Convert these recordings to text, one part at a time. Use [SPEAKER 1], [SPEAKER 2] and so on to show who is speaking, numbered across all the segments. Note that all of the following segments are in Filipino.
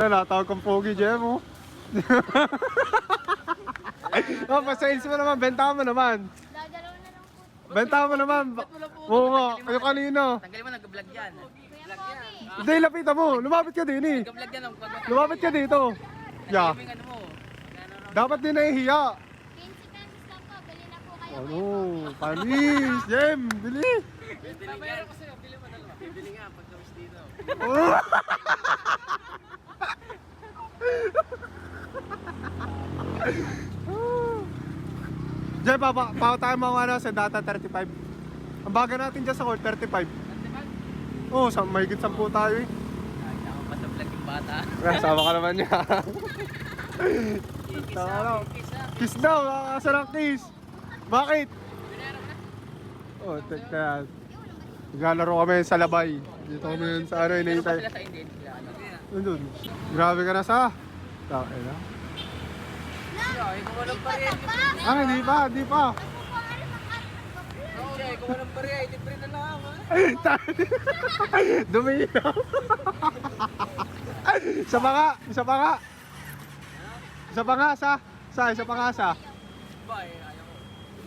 [SPEAKER 1] Wala, tawag kong pogi, Jem, oh. oh, pa-sales mo naman, benta mo naman.
[SPEAKER 2] Dadalaw na lang po.
[SPEAKER 1] Benta mo naman. Oo nga, kayo kanino.
[SPEAKER 3] Tanggalin mo, nag-vlog yan.
[SPEAKER 2] Pogi.
[SPEAKER 1] Hindi, lapitan mo. Lumapit ka din, eh.
[SPEAKER 3] Nag-vlog yan.
[SPEAKER 1] Lumapit ka dito. Yeah.
[SPEAKER 3] ano mo.
[SPEAKER 1] Dapat din nahihiya.
[SPEAKER 2] 15 pesos lang po. Bili na po kayo.
[SPEAKER 1] Ano, panis, Jem, bili.
[SPEAKER 3] Bibili nga. Bibili nga pag kawis dito.
[SPEAKER 1] Jem, papa, pa tayo mga ano, sa data 35. Ang baga natin dyan sa court, 35. Oo, oh, sa mahigit 10 tayo eh.
[SPEAKER 3] Ako pa sa vlog yung bata.
[SPEAKER 1] Kasama ka naman niya.
[SPEAKER 3] Kikis na.
[SPEAKER 1] kiss daw, kakasar ang kiss. Bakit? Oh, teka. Naglalaro kami sa labay. Dito kami sa ano,
[SPEAKER 3] Pero pa
[SPEAKER 1] inihintay.
[SPEAKER 3] sila sa Indian.
[SPEAKER 1] Nandun. Grabe ka na sa. Na.
[SPEAKER 3] Kung walang barya,
[SPEAKER 1] Ah, hindi pa, hindi pa.
[SPEAKER 3] Ay, kung walang barya, libre na lang. ha?
[SPEAKER 1] Dumi Isa pa nga, isa pa nga. Isa pa nga sa. Sa, isa pa nga sa.
[SPEAKER 3] Ba, eh, ayaw ko.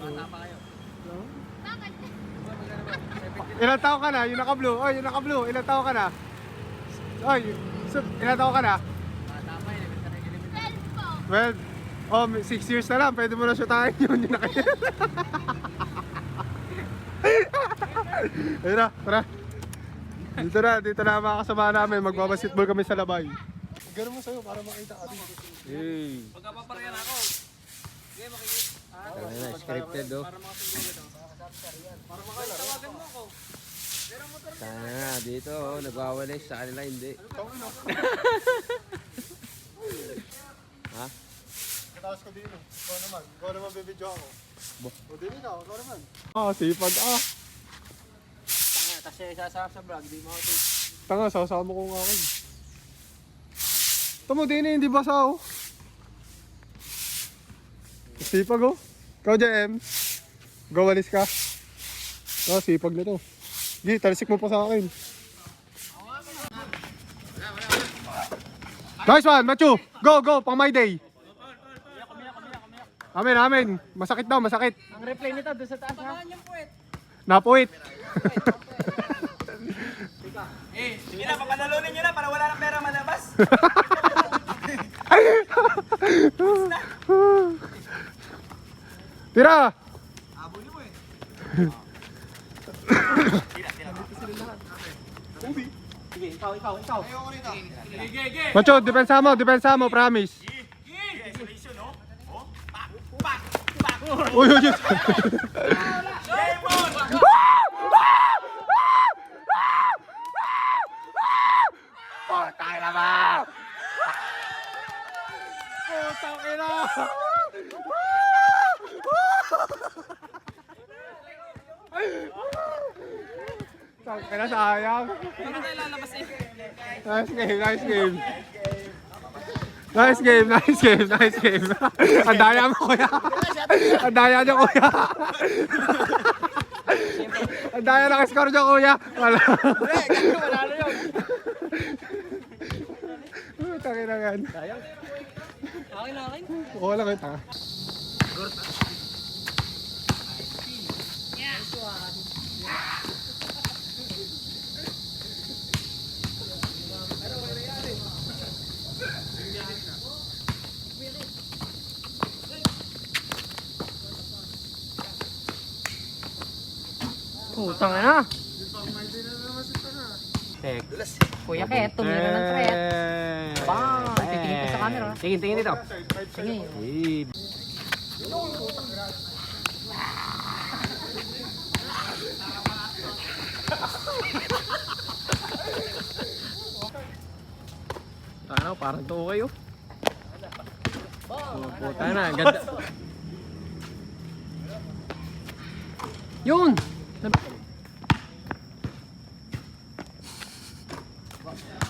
[SPEAKER 3] Bata pa kayo.
[SPEAKER 2] Bakit?
[SPEAKER 3] Ba, magkano ba? 70
[SPEAKER 1] Ilang tao ka na? Yung naka-blue. Oy, yung naka-blue. Ilang tao ka na? Oy, so, ilang tao ka na?
[SPEAKER 3] Bata pa, eh. Basta nag-eliminate.
[SPEAKER 2] 12 po.
[SPEAKER 1] Well, oh, 6 years na lang. Pwede mo na shootahin yun. Yun na kayo. Ayun na, tara. Dito na, dito na mga kasama namin. Magbabasketball kami sa labay. Ganun mo sa'yo para makita ka dito. Hey.
[SPEAKER 3] Magkapaparehan ako. Sige, makikita. Ah,
[SPEAKER 1] Ayun na, scripted oh.
[SPEAKER 3] para makasinggo ito. Para makatawagan mo ako.
[SPEAKER 4] Sana dito, oh, nagwawalis sa kanila hindi. ha?
[SPEAKER 1] Kataas ko din. Ikaw naman. Ikaw naman bibidyo ako. O din ikaw, ikaw naman. Ah, sipag ah.
[SPEAKER 3] Tanga, tapos siya isasama sa vlog, di mo ako ito.
[SPEAKER 1] Tanga, sasama ko nga akin. Tamo din hindi basa oh. Sipag oh. Ikaw JM. Gawalis ka. Oh, sipag na to. Gi, talisik mo pa sa akin. Nice one, Machu. Go, go, pang my day. Amen, amen. Masakit daw, masakit.
[SPEAKER 3] Ang replay nito doon sa taas ha.
[SPEAKER 1] Napuwit.
[SPEAKER 3] Eh, sige na, papanalunin nyo na para wala ng pera malabas.
[SPEAKER 1] Tira!
[SPEAKER 3] Sige, ikaw, ikaw, ikaw.
[SPEAKER 1] Macho, depensa mo, depensa mo, promise. Uy, uy, uy. Putang ina mo! Putang ina! Tang ina, sayang.
[SPEAKER 3] Ano tayo lalabas eh?
[SPEAKER 1] Nice game, nice game. Nice game, nice game, nice game. Ang daya mo, kuya. Ang daya niyo, kuya. Ang daya na score niyo, kuya. Wala.
[SPEAKER 3] Wala na yun.
[SPEAKER 1] Tangin na yan.
[SPEAKER 3] Akin na akin.
[SPEAKER 1] Oo lang kita.
[SPEAKER 3] Putang na. Kuya Ket, tumira ng threat. Bang! Titingin ko sa camera.
[SPEAKER 4] Tingin, tingin dito.
[SPEAKER 3] Sige.
[SPEAKER 4] Ano, parang to kayo. Oh, puta na, ganda. Yun!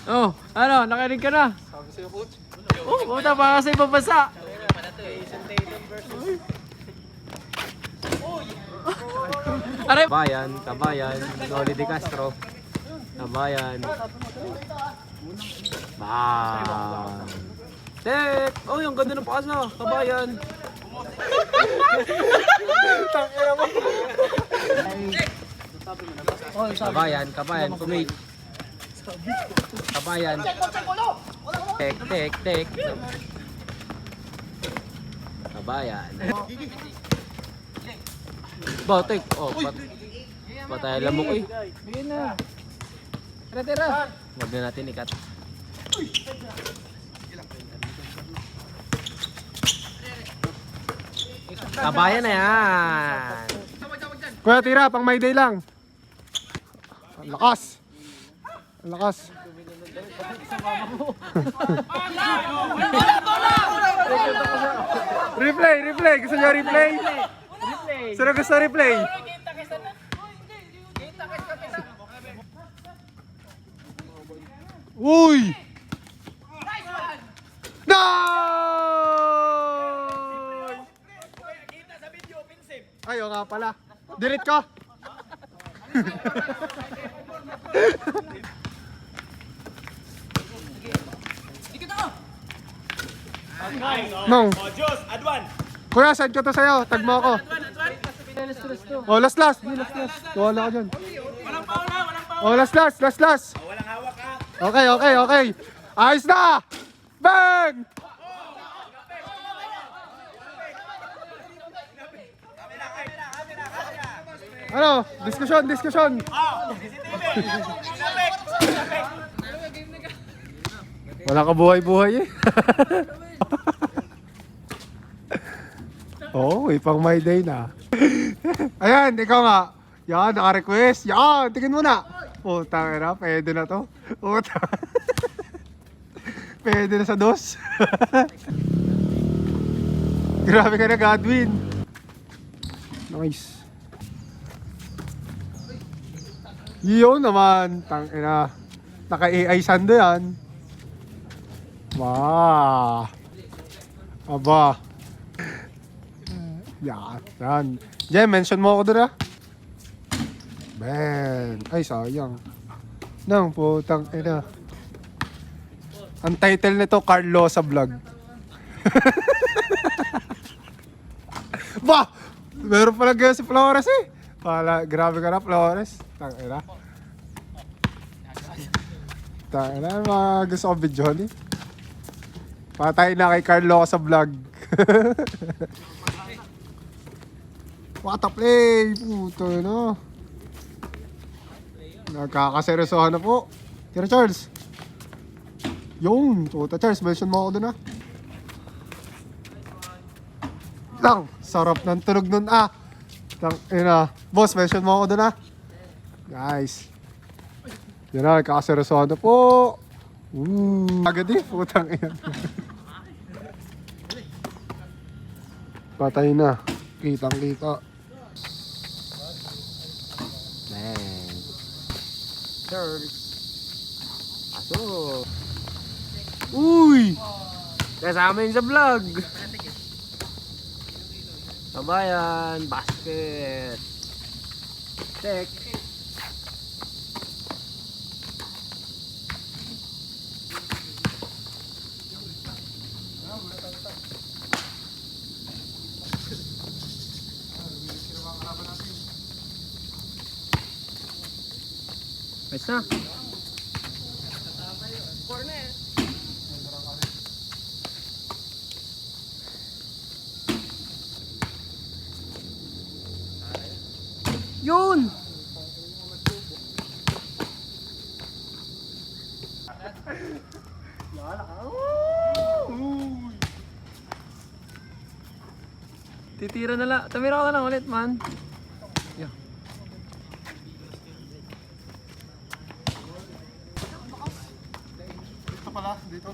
[SPEAKER 4] Oh, ano, nakinig ka na?
[SPEAKER 1] Sabi sa'yo, coach.
[SPEAKER 4] Oh, puta, baka kasi babasa. Aray! Tabayan, Tabayan, Noli de Castro. Tabayan. Bang! Tek! Oh, yung ganda ng pasa. Kabayan. Kabayan, kabayan, kumate. Kabayan. Tek, tek, tek. Kabayan. Ba, tek. Oh, pat patay lamok eh.
[SPEAKER 3] Bigyan na. Tira, tira.
[SPEAKER 4] Huwag na natin ikat. Kabayan na yan.
[SPEAKER 1] Kuya, tira, pang may day lang. Ang lakas. Ang lakas. Replay, replay. Gusto nyo replay? Sino gusto replay? Uy! No! Ay, oo nga pala. Delete ko. Nong. Kuya, send ko to sa'yo. Tag mo ako. Oh, last last. Di, last last. Wala ka dyan. Oh, last last. Last last. Okay, okay, okay. Ayos na! Bang! Ano? Diskusyon, diskusyon. Wala ka buhay-buhay eh. Oo, oh, ipang my day na. Ayan, ikaw nga. Yan, naka-request. Yan, tingin mo na. Puta, na, pwede na to. Puta. pwede na sa dos. Grabe ka na, Godwin. Nice. Yun naman, tang ina. Naka-AI sando yan. Wow. Aba. Yan. Yan. Jem, mention mo ako doon ah. Ben. Ay, sayang. Nang putang ina. Ang title nito, Carlo sa vlog. ba! Meron pala ganyan si Flores eh. Pala, grabe ka na, Flores. Tang ina. Tang ina, mga gusto ko video ni. Patay na kay Carlo sa vlog. What a play! Puto no. Nagkakaseryosohan na po. Tira Charles. Yung, puta Charles, mention mo ako dun ah. Lang, sarap ng tunog nun ah. Lang, ina. Boss, mention mo ako dun ah. Guys. Yan na, nagkakaseryosohan na po. Ooh. Agad eh, putang ina. Patay na. Kitang kita.
[SPEAKER 4] Charles. Aso.
[SPEAKER 1] Uy!
[SPEAKER 4] Kasama yun sa vlog. Kabayan, basket. Tek. Na. Yun! Titira na lang. Tumira ka lang ulit, man.
[SPEAKER 1] Pala, dito.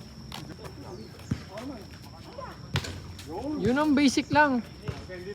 [SPEAKER 3] Yun ang basic lang.